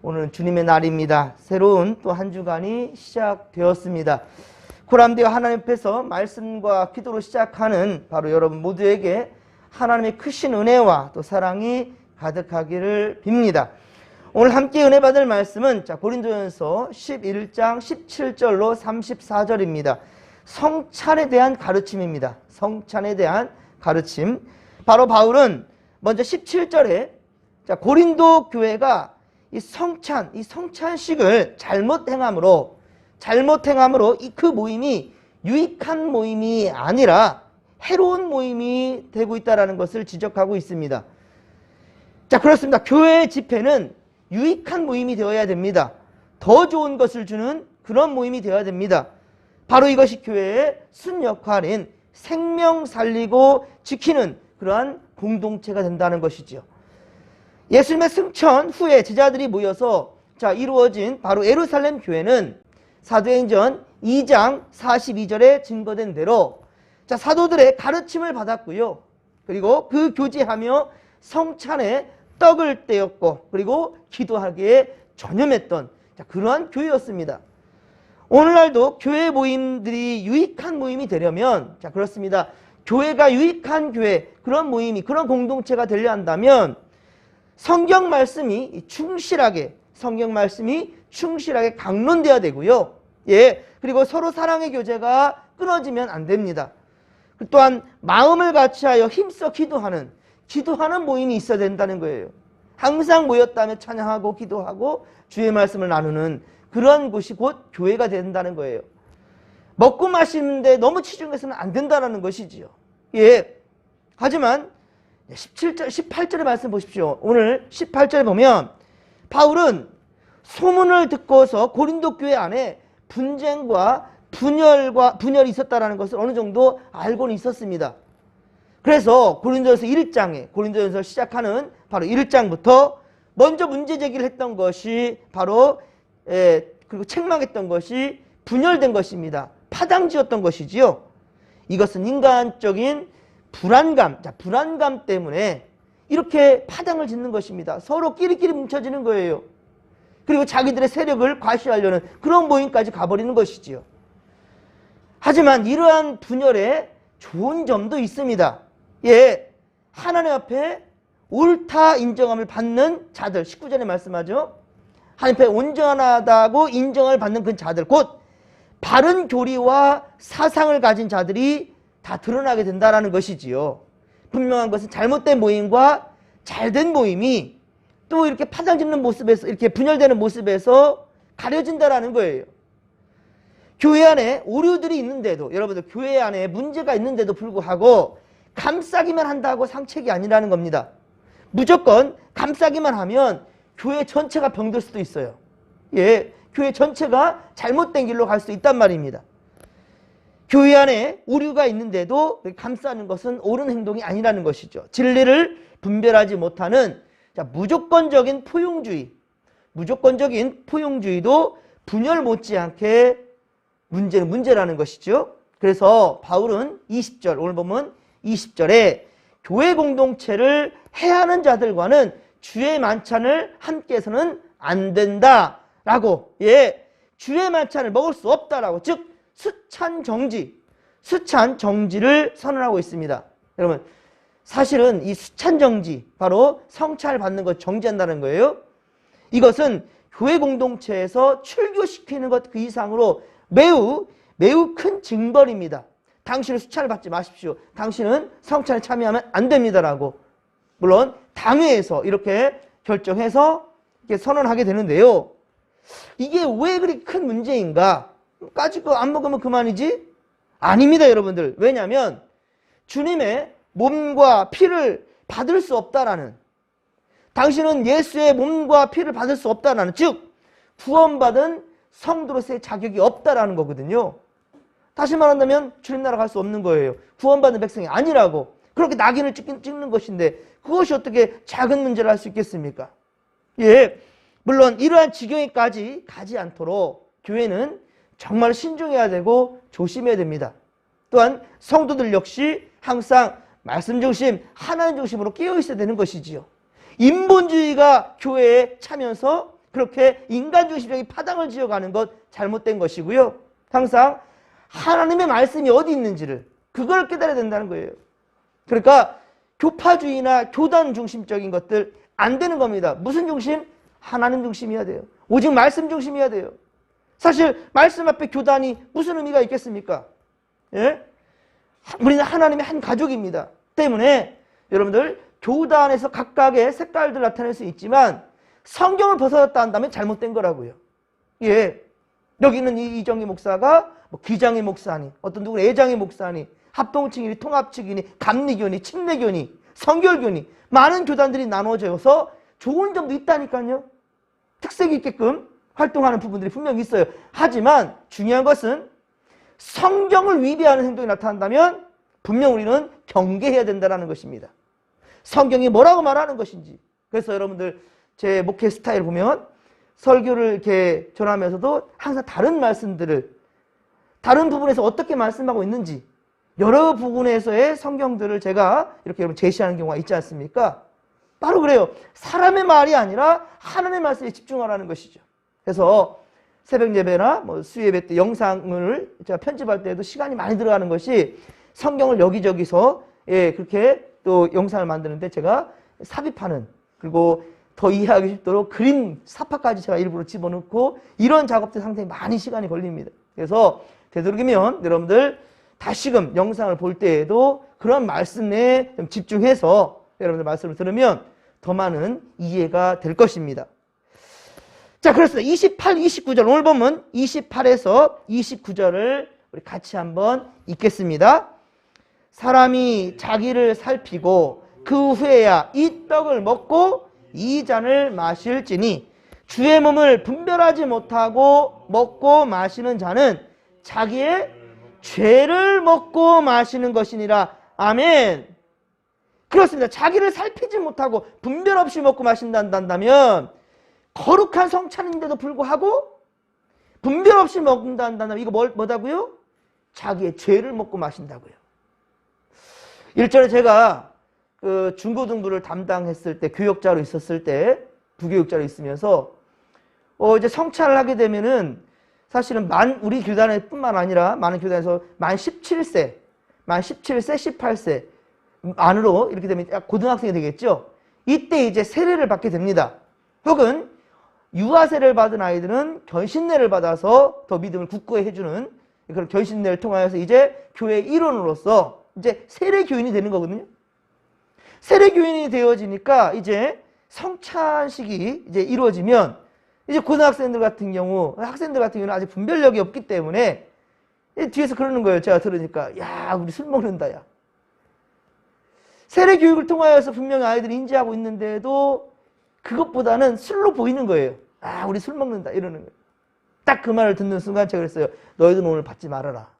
오늘은 주님의 날입니다. 새로운 또 한 주간이 시작되었습니다. 코람디와 하나님 앞에서 말씀과 기도로 시작하는 바로 여러분 모두에게 하나님의 크신 은혜와 또 사랑이 가득하기를 빕니다. 오늘 함께 은혜 받을 말씀은 자 고린도전서 11장 17절로 34절입니다. 성찬에 대한 가르침입니다. 성찬에 대한 가르침. 바로 바울은 먼저 17절에 자 고린도 교회가 이 성찬, 이 성찬식을 잘못 행함으로 잘못 행함으로 이 그 모임이 유익한 모임이 아니라 해로운 모임이 되고 있다라는 것을 지적하고 있습니다. 자, 그렇습니다. 교회 집회는 유익한 모임이 되어야 됩니다. 더 좋은 것을 주는 그런 모임이 되어야 됩니다. 바로 이것이 교회의 순 역할인 생명 살리고 지키는 그러한 공동체가 된다는 것이지요. 예수님의 승천 후에 제자들이 모여서 자 이루어진 바로 예루살렘 교회는 사도행전 2장 42절에 증거된 대로 자 사도들의 가르침을 받았고요. 그리고 그 교제하며 성찬에 떡을 떼었고 그리고 기도하기에 전념했던 자, 그러한 교회였습니다. 오늘날도 교회 모임들이 유익한 모임이 되려면 자 그렇습니다. 교회가 유익한 교회 그런 모임이 그런 공동체가 되려 한다면 성경 말씀이 충실하게 성경 말씀이 충실하게 강론돼야 되고요. 예. 그리고 서로 사랑의 교제가 끊어지면 안 됩니다. 또한 마음을 같이하여 힘써 기도하는 기도하는 모임이 있어야 된다는 거예요. 항상 모였다면 찬양하고 기도하고 주의 말씀을 나누는 그런 곳이 곧 교회가 된다는 거예요. 먹고 마시는데 너무 치중해서는 안 된다는 것이지요. 예. 하지만 17절, 18절의 말씀 보십시오. 오늘 18절에 보면 바울은 소문을 듣고서 고린도 교회 안에 분쟁과 분열과 분열이 있었다라는 것을 어느 정도 알고는 있었습니다. 그래서 고린도전서 1장에 고린도전서 시작하는 바로 1장부터 먼저 문제 제기를 했던 것이 바로 에, 그리고 책망했던 것이 분열된 것입니다. 파당지었던 것이지요. 이것은 인간적인 불안감, 자, 불안감 때문에 이렇게 파당을 짓는 것입니다. 서로 끼리끼리 뭉쳐지는 거예요. 그리고 자기들의 세력을 과시하려는 그런 모임까지 가버리는 것이지요. 하지만 이러한 분열에 좋은 점도 있습니다. 예, 하나님 앞에 옳다 인정함을 받는 자들, 19절에 말씀하죠. 하나님 앞에 온전하다고 인정을 받는 그 자들, 곧 바른 교리와 사상을 가진 자들이 다 드러나게 된다라는 것이지요. 분명한 것은 잘못된 모임과 잘된 모임이 또 이렇게 파장짓는 모습에서 이렇게 분열되는 모습에서 가려진다라는 거예요. 교회 안에 오류들이 있는데도 여러분들 교회 안에 문제가 있는데도 불구하고 감싸기만 한다고 상책이 아니라는 겁니다. 무조건 감싸기만 하면 교회 전체가 병들 수도 있어요. 예, 교회 전체가 잘못된 길로 갈 수 있단 말입니다. 교회 안에 오류가 있는데도 감싸는 것은 옳은 행동이 아니라는 것이죠. 진리를 분별하지 못하는 자, 무조건적인 포용주의, 무조건적인 포용주의도 분열 못지않게 문제는 문제라는 것이죠. 그래서 바울은 20절 오늘 보면 20절에 교회 공동체를 해하는 자들과는 주의 만찬을 함께해서는 안 된다라고 예 주의 만찬을 먹을 수 없다라고 즉 수찬 정지 수찬 정지를 선언하고 있습니다. 여러분 사실은 이 수찬 정지 바로 성찬을 받는 것 정지한다는 거예요. 이것은 교회 공동체에서 출교시키는 것 그 이상으로 매우 매우 큰 징벌입니다. 당신은 수찬을 받지 마십시오. 당신은 성찬에 참여하면 안 됩니다라고. 물론 당회에서 이렇게 결정해서 이렇게 선언하게 되는데요. 이게 왜 그렇게 큰 문제인가? 까짓 거 안 먹으면 그만이지? 아닙니다, 여러분들. 왜냐하면 주님의 몸과 피를 받을 수 없다라는 당신은 예수의 몸과 피를 받을 수 없다라는 즉 구원받은 성도로서의 자격이 없다라는 거거든요. 다시 말한다면 주님 나라 갈 수 없는 거예요. 구원받은 백성이 아니라고. 그렇게 낙인을 찍, 찍는 것인데 그것이 어떻게 작은 문제를 할 수 있겠습니까? 예. 물론 이러한 지경에까지 가지 않도록 교회는 정말 신중해야 되고 조심해야 됩니다. 또한 성도들 역시 항상 말씀 중심, 하나님 중심으로 깨어 있어야 되는 것이지요. 인본주의가 교회에 차면서 그렇게 인간 중심적인 파당을 지어가는 것 잘못된 것이고요. 항상 하나님의 말씀이 어디 있는지를 그걸 깨달아야 된다는 거예요. 그러니까 교파주의나 교단 중심적인 것들 안 되는 겁니다. 무슨 중심? 하나님 중심이어야 돼요. 오직 말씀 중심이어야 돼요. 사실 말씀 앞에 교단이 무슨 의미가 있겠습니까? 예? 우리는 하나님의 한 가족입니다. 때문에 여러분들 교단에서 각각의 색깔들 나타낼 수 있지만 성경을 벗어났다 한다면 잘못된 거라고요. 예. 여기는 이 이정희 목사가 뭐 기장의 목사니, 어떤 누구는 애장의 목사니, 합동층이니, 통합측이니, 감리교니, 침례교니, 성결교니 많은 교단들이 나눠져서 좋은 점도 있다니까요. 특색 있게끔 활동하는 부분들이 분명히 있어요. 하지만 중요한 것은 성경을 위배하는 행동이 나타난다면 분명 우리는 경계해야 된다는 것입니다. 성경이 뭐라고 말하는 것인지. 그래서 여러분들 제 목회 스타일 보면 설교를 이렇게 전하면서도 항상 다른 말씀들을 다른 부분에서 어떻게 말씀하고 있는지 여러 부분에서의 성경들을 제가 이렇게 여러분 제시하는 경우가 있지 않습니까? 바로 그래요. 사람의 말이 아니라 하나님의 말씀에 집중하라는 것이죠. 그래서 새벽 예배나 뭐 수예배 때 영상을 제가 편집할 때도 시간이 많이 들어가는 것이 성경을 여기저기서 예, 그렇게 또 영상을 만드는데 제가 삽입하는 그리고 더 이해하기 쉽도록 그림 사파까지 제가 일부러 집어넣고 이런 작업들 상당히 많이 시간이 걸립니다. 그래서 되도록이면 여러분들 다시금 영상을 볼 때에도 그런 말씀에 좀 집중해서 여러분들 말씀을 들으면 더 많은 이해가 될 것입니다. 자, 그렇습니다. 28, 29절. 오늘 보면 28에서 29절을 우리 같이 한번 읽겠습니다. 사람이 자기를 살피고 그 후에야 이 떡을 먹고 이 잔을 마실지니 주의 몸을 분별하지 못하고 먹고 마시는 자는 자기의 죄를 먹고 마시는 것이니라. 아멘. 그렇습니다. 자기를 살피지 못하고 분별 없이 먹고 마신다면 거룩한 성찬인데도 불구하고 분별 없이 먹는다 한다면 이거 뭘, 뭐다고요? 자기의 죄를 먹고 마신다고요. 일전에 제가 그 중고등부를 담당했을 때 교역자로 있었을 때 부교육자로 있으면서 어 이제 성찬을 하게 되면은 사실은 만 우리 교단에 뿐만 아니라 많은 교단에서 만 17세, 만 17세, 18세 안으로 이렇게 되면 약 고등학생이 되겠죠. 이때 이제 세례를 받게 됩니다. 혹은 유아세를 받은 아이들은 견신례를 받아서 더 믿음을 굳게 해주는 그런 견신례를 통하여서 이제 교회 일원으로서 이제 세례 교인이 되는 거거든요. 세례 교인이 되어지니까 이제 성찬식이 이제 이루어지면 이제 고등학생들 같은 경우 학생들 같은 경우는 아직 분별력이 없기 때문에 뒤에서 그러는 거예요. 제가 들으니까 야 우리 술 먹는다 야. 세례 교육을 통하여서 분명히 아이들이 인지하고 있는데도 그것보다는 술로 보이는 거예요. 아 우리 술 먹는다 이러는 거예요. 딱 그 말을 듣는 순간 제가 그랬어요. 너희들은 오늘 받지 말아라.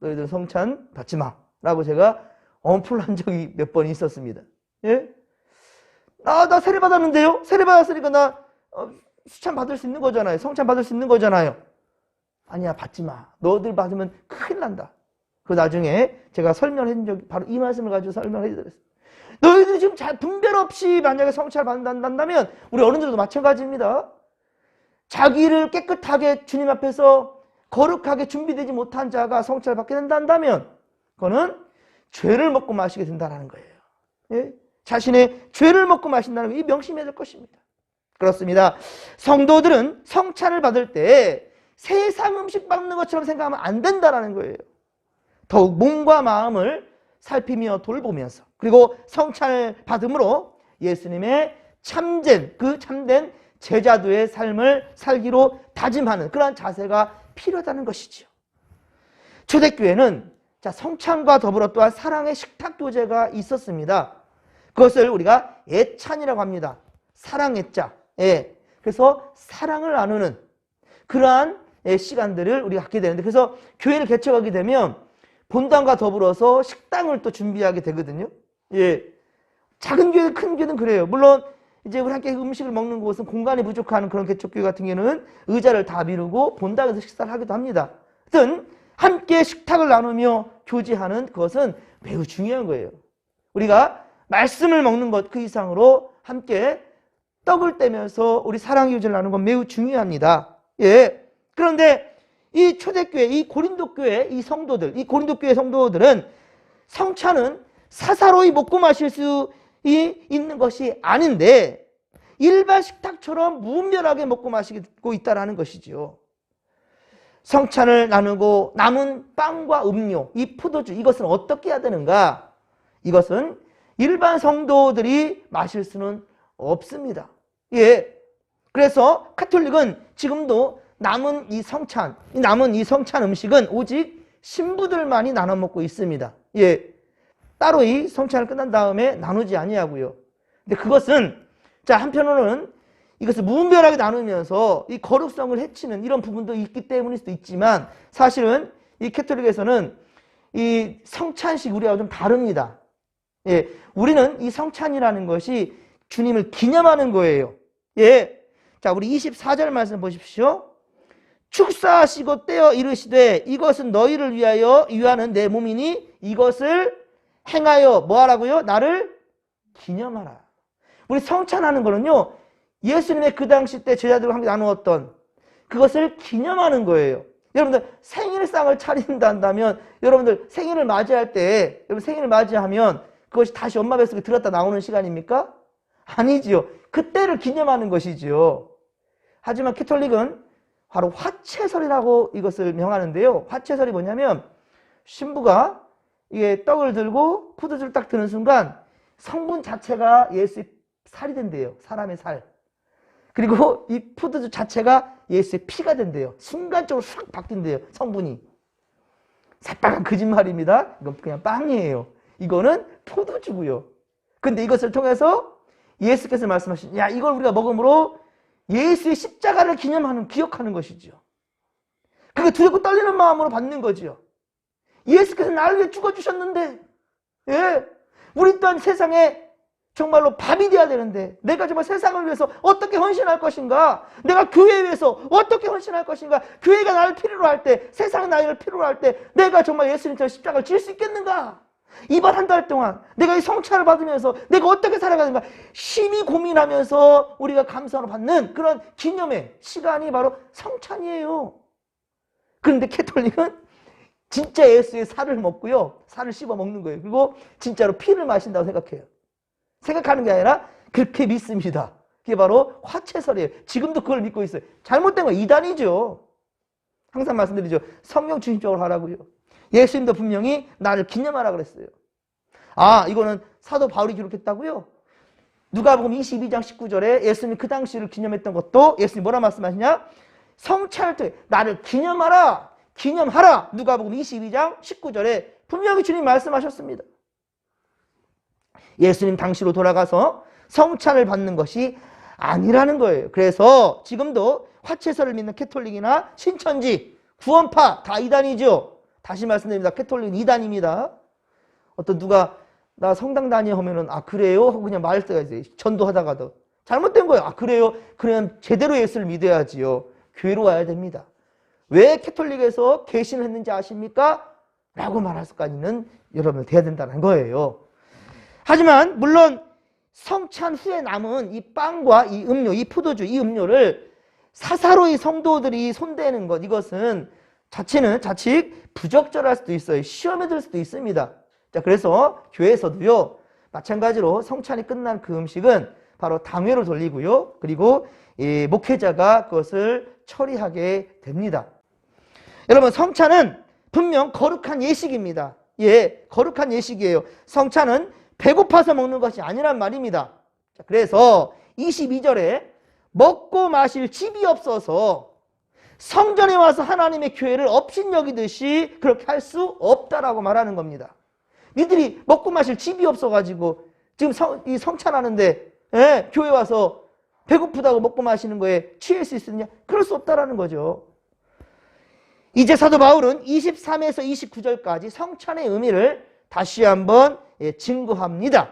너희들은 성찬 받지 마. 라고 제가 엄풀한 적이 몇 번 있었습니다. 예? 아, 나 세례 받았는데요? 세례 받았으니까 나 어, 수찬 받을 수 있는 거잖아요. 성찬 받을 수 있는 거잖아요. 아니야, 받지 마. 너들 받으면 큰일 난다. 그 나중에 제가 설명해 준 적이 바로 이 말씀을 가지고 설명해 드렸어요. 너희들이 지금 잘 분별 없이 만약에 성찬을 받는다면 우리 어른들도 마찬가지입니다. 자기를 깨끗하게 주님 앞에서 거룩하게 준비되지 못한 자가 성찬을 받게 된다면 그거는 죄를 먹고 마시게 된다는 거예요. 예? 자신의 죄를 먹고 마신다는 거, 이 명심해야 될 것입니다. 그렇습니다. 성도들은 성찬을 받을 때 세상 음식 받는 것처럼 생각하면 안 된다는 거예요. 더욱 몸과 마음을 살피며 돌보면서 그리고 성찬을 받음으로 예수님의 참된 그 참된 제자도의 삶을 살기로 다짐하는 그러한 자세가 필요하다는 것이지요. 초대교회는 자, 성찬과 더불어 또한 사랑의 식탁 교제가 있었습니다. 그것을 우리가 애찬이라고 합니다. 사랑의 자. 예. 그래서 사랑을 나누는 그러한 예, 시간들을 우리가 갖게 되는데 그래서 교회를 개척하게 되면 본당과 더불어서 식당을 또 준비하게 되거든요. 예. 작은 교회, 큰 교회는 그래요. 물론 이제 우리 함께 음식을 먹는 곳은 공간이 부족한 그런 개척교회 같은 경우는 의자를 다 미루고 본당에서 식사를 하기도 합니다. 하여튼 함께 식탁을 나누며 교제하는 그것은 매우 중요한 거예요. 우리가 말씀을 먹는 것 그 이상으로 함께 떡을 떼면서 우리 사랑 교제를 나누는 건 매우 중요합니다. 예. 그런데 이 초대교회, 이 고린도 교회, 이 성도들, 이 고린도 교회 성도들은 성찬은 사사로이 먹고 마실 수 이- 있는 것이 아닌데 일반 식탁처럼 무분별하게 먹고 마시고 있다라는 것이지요. 성찬을 나누고 남은 빵과 음료, 이 포도주 이것은 어떻게 해야 되는가? 이것은 일반 성도들이 마실 수는 없습니다. 예. 그래서 카톨릭은 지금도 남은 이 성찬, 이 남은 이 성찬 음식은 오직 신부들만이 나눠 먹고 있습니다. 예. 따로 이 성찬을 끝난 다음에 나누지 아니하고요. 근데 그것은 자 한편으로는 이것을 무분별하게 나누면서 이 거룩성을 해치는 이런 부분도 있기 때문일 수도 있지만 사실은 이 캐톨릭에서는 이 성찬식 우리하고 좀 다릅니다. 예, 우리는 이 성찬이라는 것이 주님을 기념하는 거예요. 예, 자 우리 24절 말씀 보십시오. 축사하시고 떼어 이르시되 이것은 너희를 위하여 위하는 내 몸이니 이것을 행하여 뭐 하라고요? 나를 기념하라. 우리 성찬하는 거는요. 예수님의 그 당시 때 제자들과 함께 나누었던 그것을 기념하는 거예요. 여러분들 생일상을 차린다 한다면 여러분들 생일을 맞이할 때 여러분 생일을 맞이하면 그것이 다시 엄마 뱃속에 들었다 나오는 시간입니까? 아니지요. 그때를 기념하는 것이지요. 하지만 캐톨릭은 바로 화채설이라고 이것을 명하는데요. 화채설이 뭐냐면 신부가 이게 떡을 들고 포도주를 딱 드는 순간 성분 자체가 예수의 살이 된대요. 사람의 살. 그리고 이 포도주 자체가 예수의 피가 된대요. 순간적으로 싹 바뀐대요. 성분이. 새빨간 거짓말입니다. 이건 그냥 빵이에요. 이거는 포도주고요. 근데 이것을 통해서 예수께서 말씀하신 야 이걸 우리가 먹음으로 예수의 십자가를 기념하는 기억하는 것이죠. 그게 두렵고 떨리는 마음으로 받는 거지요. 예수께서 나를 위해 죽어주셨는데, 예. 우리 또한 세상에 정말로 밥이 돼야 되는데, 내가 정말 세상을 위해서 어떻게 헌신할 것인가? 내가 교회에 위해서 어떻게 헌신할 것인가? 교회가 나를 필요로 할 때, 세상이 나를 필요로 할 때, 내가 정말 예수님처럼 십자가를 질 수 있겠는가? 이번 한 달 동안 내가 이 성찰을 받으면서 내가 어떻게 살아가는가 심히 고민하면서 우리가 감사로 받는 그런 기념의 시간이 바로 성찬이에요. 그런데 캐톨릭은 진짜 예수의 살을 먹고요. 살을 씹어 먹는 거예요. 그리고 진짜로 피를 마신다고 생각해요. 생각하는 게 아니라 그렇게 믿습니다. 그게 바로 화채설이에요. 지금도 그걸 믿고 있어요. 잘못된 건 이단이죠. 항상 말씀드리죠. 성령 중심적으로 하라고요. 예수님도 분명히 나를 기념하라 그랬어요. 아, 이거는 사도 바울이 기록했다고요? 누가복음 22장 19절에 예수님 그 당시를 기념했던 것도 예수님 뭐라 말씀하시냐? 성찰을 통해 나를 기념하라. 기념하라. 누가복음 22장 19절에 분명히 주님 말씀하셨습니다. 예수님 당시로 돌아가서 성찬을 받는 것이 아니라는 거예요. 그래서 지금도 화채설을 믿는 캐톨릭이나 신천지, 구원파 다 이단이죠. 다시 말씀드립니다. 캐톨릭은 이단입니다. 어떤 누가 나 성당 다녀 하면은 아 그래요 하고 그냥 말할 때가 있어요. 전도하다가도 잘못된 거예요. 아 그래요? 그러면 제대로 예수를 믿어야지요. 교회로 와야 됩니다. 왜 캐톨릭에서 개신을 했는지 아십니까? 라고 말할 수까지는 여러분 돼야 된다는 거예요. 하지만 물론 성찬 후에 남은 이 빵과 이 음료, 이 포도주, 이 음료를 사사로이 성도들이 손대는 것 이것은 자체는 자칫 부적절할 수도 있어요. 시험에 들 수도 있습니다. 자, 그래서 교회에서도요. 마찬가지로 성찬이 끝난 그 음식은 바로 당회로 돌리고요. 그리고 이 목회자가 그것을 처리하게 됩니다. 여러분 성찬은 분명 거룩한 예식입니다. 예, 거룩한 예식이에요. 성찬은 배고파서 먹는 것이 아니란 말입니다. 자, 그래서 22절에 먹고 마실 집이 없어서 성전에 와서 하나님의 교회를 업신여기듯이 그렇게 할 수 없다라고 말하는 겁니다. 니들이 먹고 마실 집이 없어가지고 지금 성, 이 성찬하는데 예, 교회 와서 배고프다고 먹고 마시는 거에 취할 수 있느냐? 그럴 수 없다라는 거죠. 이제 사도 바울은 23에서 29절까지 성찬의 의미를 다시 한번 예, 증거합니다.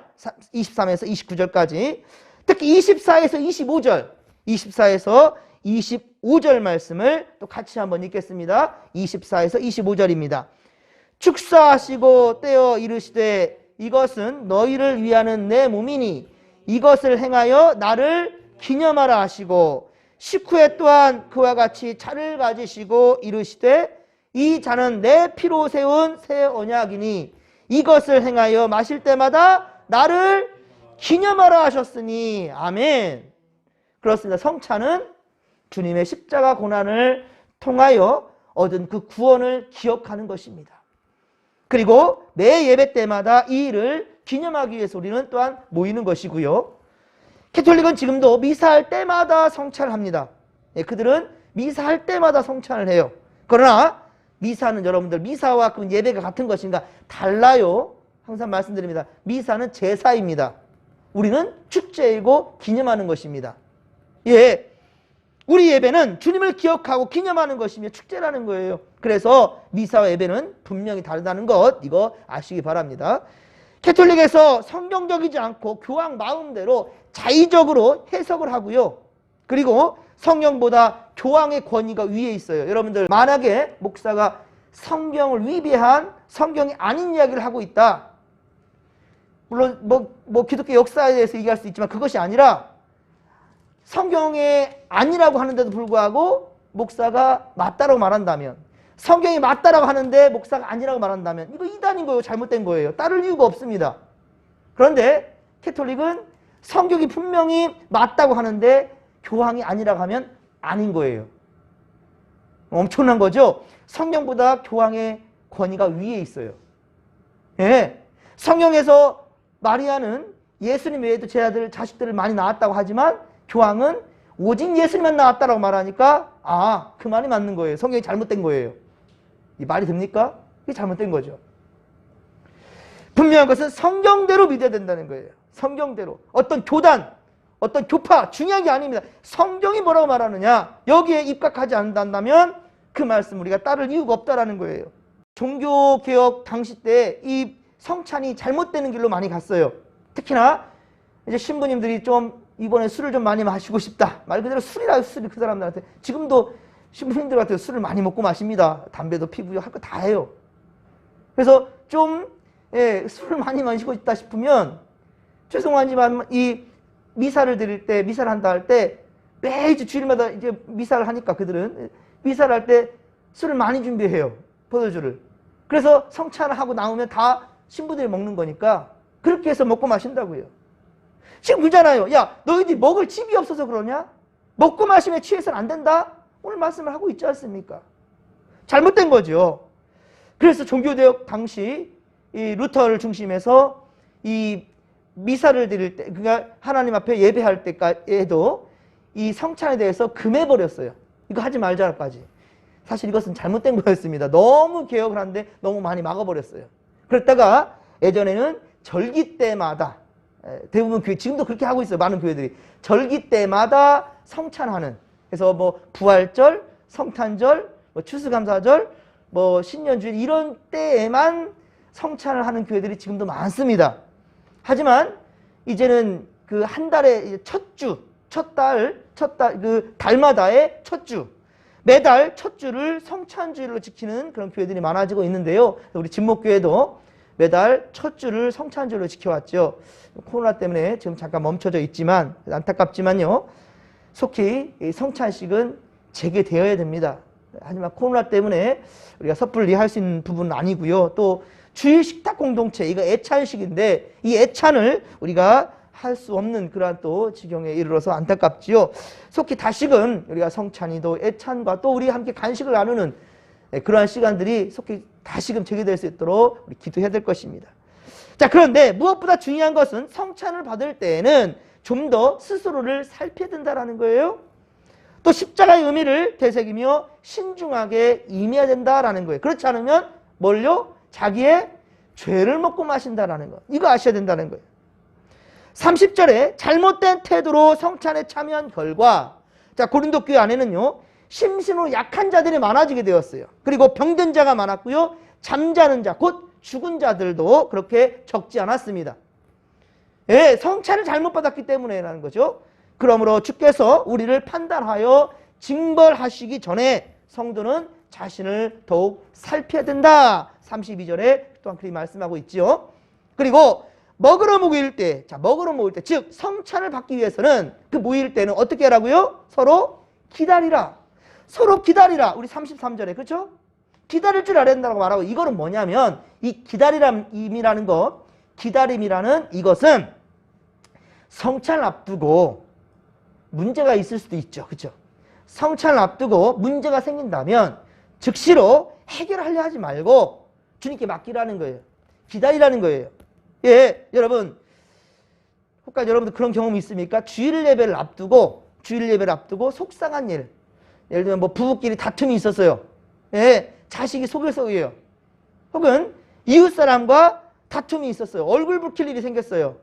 23에서 29절까지. 특히 24에서 25절, 24에서 25절 말씀을 또 같이 한번 읽겠습니다. 24에서 25절입니다. 축사하시고 떼어 이르시되 이것은 너희를 위하는 내 몸이니 이것을 행하여 나를 기념하라 하시고 식후에 또한 그와 같이 차를 가지시고 이르시되 이 잔은 내 피로 세운 새 언약이니 이것을 행하여 마실 때마다 나를 기념하라 하셨으니 아멘. 그렇습니다. 성찬은 주님의 십자가 고난을 통하여 얻은 그 구원을 기억하는 것입니다. 그리고 매 예배 때마다 이 일을 기념하기 위해서 우리는 또한 모이는 것이고요. 캐톨릭은 지금도 미사할 때마다 성찬을 합니다. 예, 그들은 미사할 때마다 성찬을 해요. 그러나 미사는 여러분들 미사와 그 예배가 같은 것인가 달라요. 항상 말씀드립니다. 미사는 제사입니다. 우리는 축제이고 기념하는 것입니다. 예. 우리 예배는 주님을 기억하고 기념하는 것이며 축제라는 거예요. 그래서 미사와 예배는 분명히 다르다는 것 이거 아시기 바랍니다. 캐톨릭에서 성경적이지 않고 교황 마음대로 자의적으로 해석을 하고요. 그리고 성경보다 교황의 권위가 위에 있어요. 여러분들 만약에 목사가 성경을 위배한 성경이 아닌 이야기를 하고 있다. 물론 뭐, 뭐 기독교 역사에 대해서 얘기할 수 있지만 그것이 아니라 성경에 아니라고 하는데도 불구하고 목사가 맞다라고 말한다면 성경이 맞다라고 하는데 목사가 아니라고 말한다면 이거 이단인 거예요. 잘못된 거예요. 따를 이유가 없습니다. 그런데 캐톨릭은 성경이 분명히 맞다고 하는데 교황이 아니라고 하면 아닌 거예요. 엄청난 거죠. 성경보다 교황의 권위가 위에 있어요. 예. 성경에서 마리아는 예수님 외에도 제 아들 자식들을 많이 낳았다고 하지만 교황은 오직 예수님만 낳았다라고 말하니까 아, 그 말이 맞는 거예요. 성경이 잘못된 거예요. 이 말이 됩니까? 이게 잘못된 거죠. 분명한 것은 성경대로 믿어야 된다는 거예요. 성경대로. 어떤 교단, 어떤 교파 중요한 게 아닙니다. 성경이 뭐라고 말하느냐 여기에 입각하지 않는다면 그 말씀 우리가 따를 이유가 없다라는 거예요. 종교개혁 당시 때 이 성찬이 잘못되는 길로 많이 갔어요. 특히나 이제 신부님들이 좀 이번에 술을 좀 많이 마시고 싶다. 말 그대로 술이라 술이 그 사람들한테 지금도 신부님들 같은 술을 많이 먹고 마십니다. 담배도 피고요. 할 거 다 해요. 그래서 좀 예, 술을 많이 마시고 있다 싶으면 죄송하지만 이 미사를 드릴 때 미사를 한다 할 때 매주 주일마다 이제 미사를 하니까 그들은 미사를 할 때 술을 많이 준비해요. 포도주를. 그래서 성찬을 하고 나오면 다 신부들이 먹는 거니까 그렇게 해서 먹고 마신다고요. 지금 그잖아요. 야, 너희들이 먹을 집이 없어서 그러냐? 먹고 마시면 취해서는 안 된다? 오늘 말씀을 하고 있지 않습니까? 잘못된 거죠. 그래서 종교개혁 당시 이 루터를 중심해서 이 미사를 드릴 때, 그러니까 하나님 앞에 예배할 때까지도 이 성찬에 대해서 금해버렸어요. 이거 하지 말자까지. 사실 이것은 잘못된 거였습니다. 너무 개혁을 하는데 너무 많이 막아버렸어요. 그랬다가 예전에는 절기 때마다 에, 대부분 교회 지금도 그렇게 하고 있어요. 많은 교회들이 절기 때마다 성찬하는 그래서 뭐 부활절, 성탄절, 뭐 추수감사절, 뭐 신년주일 이런 때에만 성찬을 하는 교회들이 지금도 많습니다. 하지만 이제는 그 한 달에 첫 주, 첫 달, 첫 달, 그 달마다의 첫 주, 매달 첫 주를 성찬주일로 지키는 그런 교회들이 많아지고 있는데요. 우리 진목교회도 매달 첫 주를 성찬주일로 지켜왔죠. 코로나 때문에 지금 잠깐 멈춰져 있지만 안타깝지만요. 속히 이 성찬식은 재개되어야 됩니다. 하지만 코로나 때문에 우리가 섣불리 할 수 있는 부분은 아니고요. 또 주일 식탁 공동체 이거 애찬식인데 이 애찬을 우리가 할 수 없는 그러한 또 지경에 이르러서 안타깝지요. 속히 다시금 우리가 성찬이도 애찬과 또 우리 함께 간식을 나누는 예, 그러한 시간들이 속히 다시금 재개될 수 있도록 우리 기도해야 될 것입니다. 자, 그런데 무엇보다 중요한 것은 성찬을 받을 때에는 좀 더 스스로를 살펴야 된다라는 거예요. 또 십자가의 의미를 되새기며 신중하게 임해야 된다라는 거예요. 그렇지 않으면 뭘요? 자기의 죄를 먹고 마신다라는 거. 이거 아셔야 된다는 거예요. 30절에 잘못된 태도로 성찬에 참여한 결과 자 고린도 교회 안에는요 심신으로 약한 자들이 많아지게 되었어요. 그리고 병든 자가 많았고요. 잠자는 자, 곧 죽은 자들도 그렇게 적지 않았습니다. 예, 성찬을 잘못 받았기 때문에라는 거죠. 그러므로 주께서 우리를 판단하여 징벌하시기 전에 성도는 자신을 더욱 살펴야 된다. 32절에 또한 그리 말씀하고 있지요. 그리고 먹으러 모일 때, 자, 먹으러 모일 때, 즉, 성찬을 받기 위해서는 그 모일 때는 어떻게 하라고요? 서로 기다리라. 서로 기다리라. 우리 33절에, 그렇죠? 기다릴 줄 알아야 된다고 말하고, 이거는 뭐냐면, 이 기다리람이라는 것, 기다림이라는 이것은 성찬을 앞두고 문제가 있을 수도 있죠. 그렇죠? 성찬을 앞두고 문제가 생긴다면 즉시로 해결하려 하지 말고 주님께 맡기라는 거예요. 기다리라는 거예요. 예, 여러분. 혹까지 여러분들 그런 경험이 있습니까? 주일 예배를 앞두고 주일 예배를 앞두고 속상한 일. 예를 들면 뭐 부부끼리 다툼이 있었어요. 예, 자식이 속일속이에요. 혹은 이웃 사람과 다툼이 있었어요. 얼굴 붉힐 일이 생겼어요.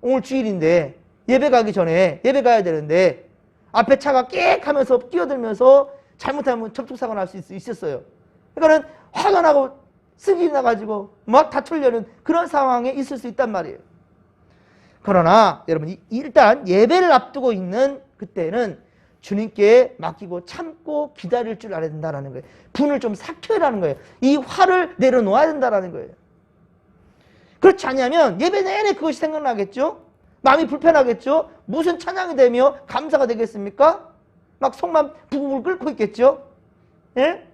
오늘 주일인데 예배 가기 전에 예배 가야 되는데 앞에 차가 끽 하면서 끼어들면서 잘못하면 접촉사고 날 수 있었어요. 그러니까는 화가 나고 승질이 나가지고 막 다투려는 그런 상황에 있을 수 있단 말이에요. 그러나 여러분 이- 일단 예배를 앞두고 있는 그때는 주님께 맡기고 참고 기다릴 줄 알아야 된다는 거예요. 분을 좀 삭혀라는 거예요. 이 화를 내려놓아야 된다는 거예요. 그렇지 않냐면 예배 내내 그것이 생각나겠죠? 마음이 불편하겠죠? 무슨 찬양이 되며 감사가 되겠습니까? 막 속만 부글부글 끓고 있겠죠? 예?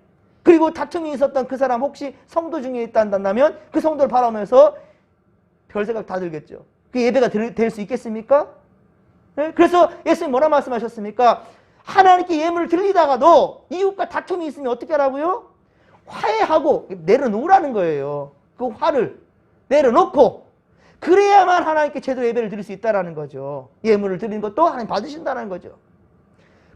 그리고 다툼이 있었던 그 사람 혹시 성도 중에 있다 한다면 그 성도를 바라보면서 별 생각 다 들겠죠. 그 예배가 될 수 있겠습니까? 예? 그래서 예수님 뭐라 말씀하셨습니까? 하나님께 예물을 드리다가도 이웃과 다툼이 있으면 어떻게 하라고요? 화해하고 내려놓으라는 거예요. 그 화를 내려놓고 그래야만 하나님께 제대로 예배를 드릴 수 있다라는 거죠. 예물을 드리는 것도 하나님 받으신다는 거죠.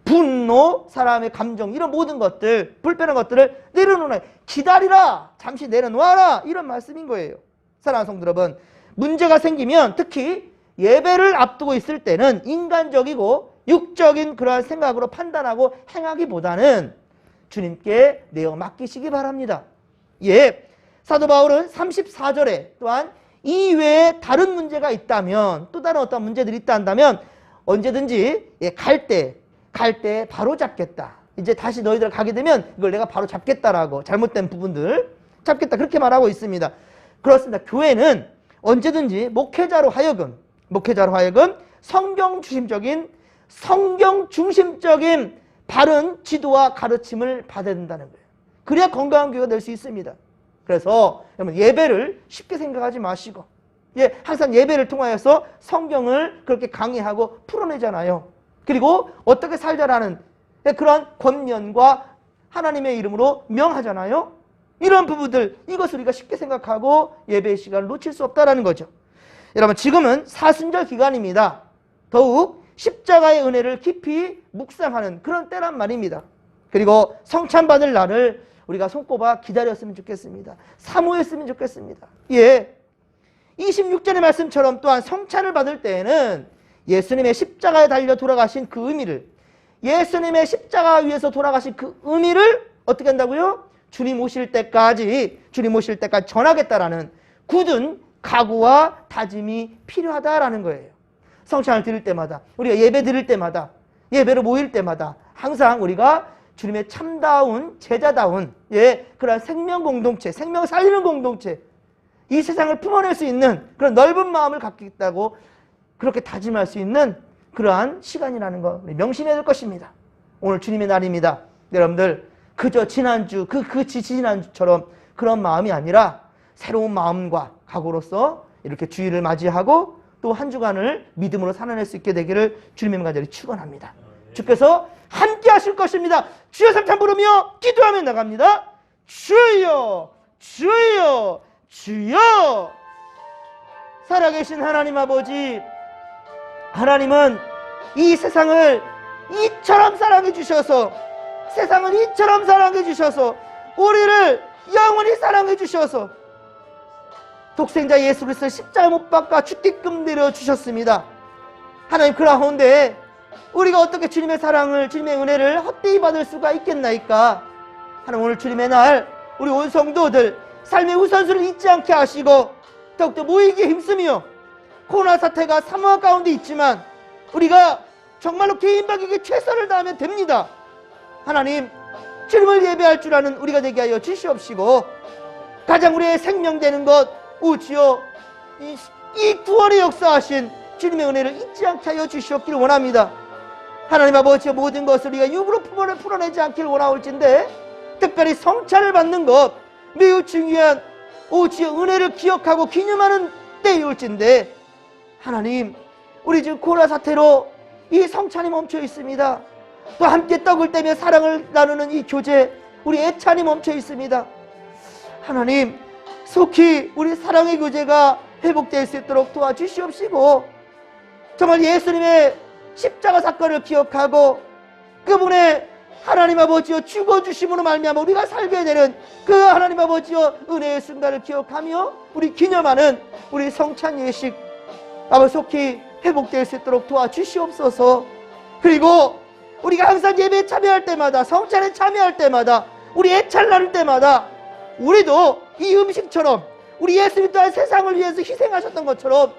분노, 사람의 감정 이런 모든 것들, 불편한 것들을 내려놓으라. 기다리라. 잠시 내려놓아라. 이런 말씀인 거예요. 사랑하는 성도 여러분, 문제가 생기면 특히 예배를 앞두고 있을 때는 인간적이고 육적인 그러한 생각으로 판단하고 행하기보다는 주님께 내어 맡기시기 바랍니다. 예. 사도 바울은 34절에 또한 이외에 다른 문제가 있다면 또 다른 어떤 문제들이 있다 한다면 언제든지 예, 갈 때, 갈 때 바로 잡겠다. 이제 다시 너희들 가게 되면 이걸 내가 바로 잡겠다라고 잘못된 부분들 잡겠다. 그렇게 말하고 있습니다. 그렇습니다. 교회는 언제든지 목회자로 하여금, 목회자로 하여금 성경 중심적인, 성경 중심적인 바른 지도와 가르침을 받아야 된다는 거예요. 그래야 건강한 교회가 될 수 있습니다. 그래서 여러분 예배를 쉽게 생각하지 마시고 예, 항상 예배를 통하여서 성경을 그렇게 강의하고 풀어내잖아요. 그리고 어떻게 살자라는 예, 그런 권면과 하나님의 이름으로 명하잖아요. 이런 부분들 이것을 우리가 쉽게 생각하고 예배의 시간을 놓칠 수 없다라는 거죠. 여러분 지금은 사순절 기간입니다. 더욱 십자가의 은혜를 깊이 묵상하는 그런 때란 말입니다. 그리고 성찬 받을 날을 우리가 손꼽아 기다렸으면 좋겠습니다. 사모했으면 좋겠습니다. 예. 26절의 말씀처럼 또한 성찬을 받을 때에는 예수님의 십자가에 달려 돌아가신 그 의미를 예수님의 십자가 위에서 돌아가신 그 의미를 어떻게 한다고요? 주님 오실 때까지 주님 오실 때까지 전하겠다라는 굳은 각오와 다짐이 필요하다라는 거예요. 성찬을 드릴 때마다 우리가 예배 드릴 때마다 예배로 모일 때마다 항상 우리가 주님의 참다운 제자다운 예 그런 생명 공동체 생명 살리는 공동체 이 세상을 품어낼 수 있는 그런 넓은 마음을 갖겠다고 그렇게 다짐할 수 있는 그러한 시간이라는 거 명심해야 될 것입니다. 오늘 주님의 날입니다. 여러분들 그저 지난주 그, 그 지- 지난주처럼 그런 마음이 아니라 새로운 마음과 각오로서 이렇게 주일을 맞이하고 또 한 주간을 믿음으로 살아낼 수 있게 되기를 주님의 간절히 축원합니다. 주께서 함께 하실 것입니다. 주여 삼참 부르며 기도하며 나갑니다. 주여 주여 주여 살아계신 하나님 아버지 하나님은 이 세상을 이처럼 사랑해 주셔서 세상을 이처럼 사랑해 주셔서 우리를 영원히 사랑해 주셔서 독생자 예수 그리스도 십자가 못 박아 죽게끔 내려 주셨습니다. 하나님 그 가운데 우리가 어떻게 주님의 사랑을 주님의 은혜를 헛되이 받을 수가 있겠나이까? 하나님 오늘 주님의 날 우리 온 성도들 삶의 우선순위를 잊지 않게 하시고 더욱더 모이기에 힘쓰며 코로나 사태가 사망 가운데 있지만 우리가 정말로 개인박에게 최선을 다하면 됩니다. 하나님 주님을 예배할 줄 아는 우리가 되게 하여 주시옵시고 가장 우리의 생명되는 것 오지요 이, 이 구원의 역사하신 주님의 은혜를 잊지 않게 하여 주시옵길 원합니다. 하나님 아버지 모든 것을 우리가 육으로 품어내 풀어내지 않길 원하올진데 특별히 성찬을 받는 것 매우 중요한 오지의 은혜를 기억하고 기념하는 때이올진데 하나님 우리 지금 코로나 사태로 이 성찬이 멈춰 있습니다. 또 함께 떡을 떼며 사랑을 나누는 이 교제 우리 애찬이 멈춰 있습니다. 하나님 속히 우리 사랑의 교제가 회복될 수 있도록 도와주시옵시고 정말 예수님의 십자가 사건을 기억하고 그분의 하나님 아버지여 죽어주심으로 말미암아 우리가 살게 되는 그 하나님 아버지여 은혜의 순간을 기억하며 우리 기념하는 우리 성찬 예식 아버 속히 회복될 수 있도록 도와주시옵소서. 그리고 우리가 항상 예배에 참여할 때마다 성찬에 참여할 때마다 우리 애찬 나눌 때마다 우리도 이 음식처럼 우리 예수님 또한 세상을 위해서 희생하셨던 것처럼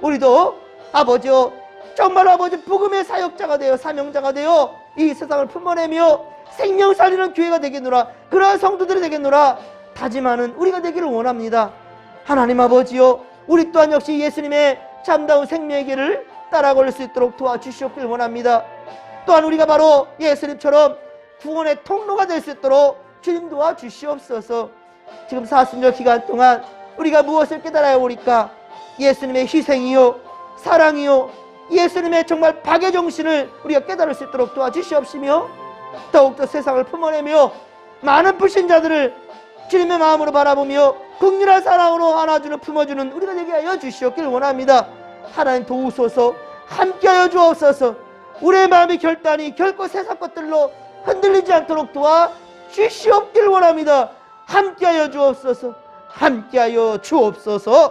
우리도 아버지요 정말 아버지 복음의 사역자가 되어 사명자가 되어 이 세상을 품어내며 생명 살리는 교회가 되겠노라 그러한 성도들이 되겠노라 다짐하는 우리가 되기를 원합니다. 하나님 아버지요 우리 또한 역시 예수님의 참다운 생명의 길을 따라 걸을 수 있도록 도와주시옵길 원합니다. 또한 우리가 바로 예수님처럼 구원의 통로가 될 수 있도록 주님 도와주시옵소서. 지금 사순절 기간 동안 우리가 무엇을 깨달아야 오리까? 예수님의 희생이요 사랑이요 예수님의 정말 박의 정신을 우리가 깨달을 수 있도록 도와주시옵시며 더욱더 세상을 품어내며 많은 불신자들을 주님의 마음으로 바라보며 극렬한 사랑으로 안아주는 품어주는 우리가 되게 하여 주시옵길 원합니다. 하나님 도우소서 함께하여 주옵소서. 우리의 마음의 결단이 결코 세상 것들로 흔들리지 않도록 도와 주시옵길 원합니다. 함께하여 주옵소서 함께하여 주옵소서